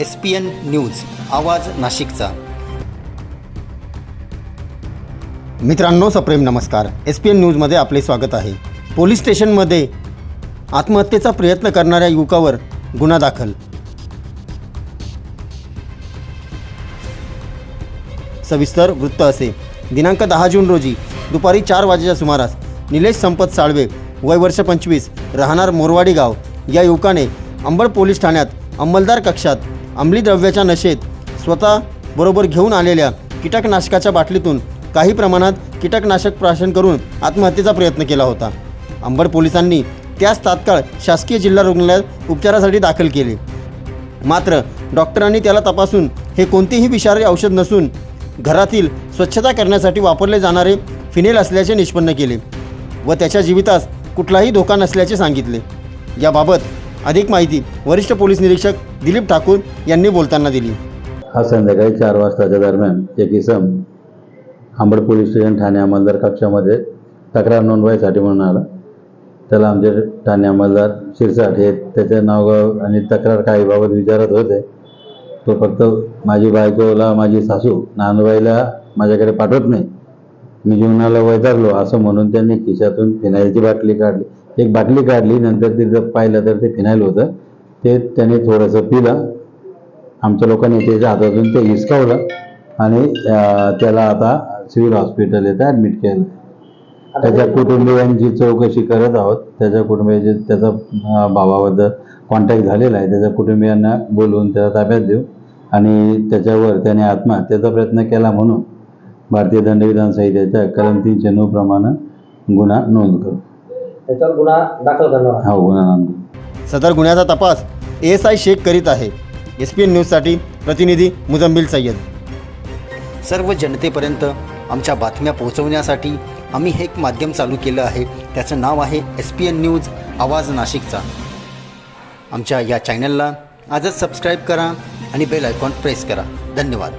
S P N news आवाज नाशिकचा. मित्रांनो सप्रेम नमस्कार. एस पी एन न्यूजमध्ये आपले स्वागत आहे. पोलीस स्टेशनमध्ये आत्महत्येचा प्रयत्न करणाऱ्या युवकावर गुन्हा दाखल. सविस्तर वृत्त असे. दिनांक दहा जून रोजी दुपारी चार वाजेच्या सुमारास निलेश संपत साळवे वय वर्ष पंचवीस राहणार मोरवाडी गाव या युवकाने अंबड पोलीस ठाण्यात अंमलदार कक्षात अंमली द्रव्याच्या नशेत स्वतः बरोबर घेऊन आलेल्या कीटकनाशकाच्या बाटलीतून काही प्रमाणात कीटकनाशक प्राशन करून आत्महत्येचा प्रयत्न केला होता. अंबड पोलिसांनी त्यास तात्काळ शासकीय जिल्हा रुग्णालयात उपचारासाठी दाखल केले. मात्र डॉक्टरांनी त्याला तपासून हे कोणतेही विषारी औषध नसून घरातील स्वच्छता करण्यासाठी वापरले जाणारे फिनेल असल्याचे निष्पन्न केले व त्याच्या जीवितास कुठलाही धोका नसल्याचे सांगितले. याबाबत अधिक माहिती वरिष्ठ पोलीस निरीक्षक दिलीप ठाकूर यांनी बोलताना दिली. आज संध्याकाळी चार वाजताच्या दरम्यान एक इसम आंबड पोलीस स्टेशन ठाणे अंमलदार कक्षामध्ये तक्रार नोंदवायसाठी म्हणून आला. त्याला आमचे ठाणे अंमलदार शिरसाट हे त्याचे नावगाव आणि तक्रार काही बाबत विचारत होते. तो फक्त माझी बायकोला माझी सासू नांदबाईला माझ्याकडे पाठवत नाही. मी जीवनाला वैतागलो असं म्हणून त्यांनी खिशातून फिनाईलची बाटली काढली. एक बाटली काढली नंतर तिथं पाहिलं तर ते फिनाईल होतं. ते त्याने थोडंसं पिलं. आमच्या लोकांनी त्याच्या हातातून ते हिसकावलं आणि त्याला आता सिव्हिल हॉस्पिटल येतं ॲडमिट केलं. त्याच्या कुटुंबियांची चौकशी करत आहोत. त्याच्या कुटुंबियाचे त्याचा भावाबद्दल कॉन्टॅक्ट झालेला आहे. त्याच्या कुटुंबियांना बोलवून त्याला ताब्यात देऊ. आणि त्याच्यावर त्याने आत्महत्येचा प्रयत्न केला म्हणून भारतीय दंडविधान संहितेच्या कलम तीनशे नऊ प्रमाणे गुन्हा नोंद करू. त्याच्यावर गुन्हा दाखल करणार. हा गुन्हा नोंद करू सदर गुन्ह्याचा तपास ए एस आय शेख करीत आहे. एस पी एन न्यूजसाठी प्रतिनिधी मुजम्मिल सय्यद. सर्व जनतेपर्यंत आमच्या बातम्या पोहोचवण्यासाठी आम्ही हे एक माध्यम चालू केलं आहे. त्याचं नाव आहे एस पी एन न्यूज आवाज नाशिकचा. आमच्या या चॅनलला आजच सबस्क्राईब करा आणि बेल आयकॉन प्रेस करा. धन्यवाद.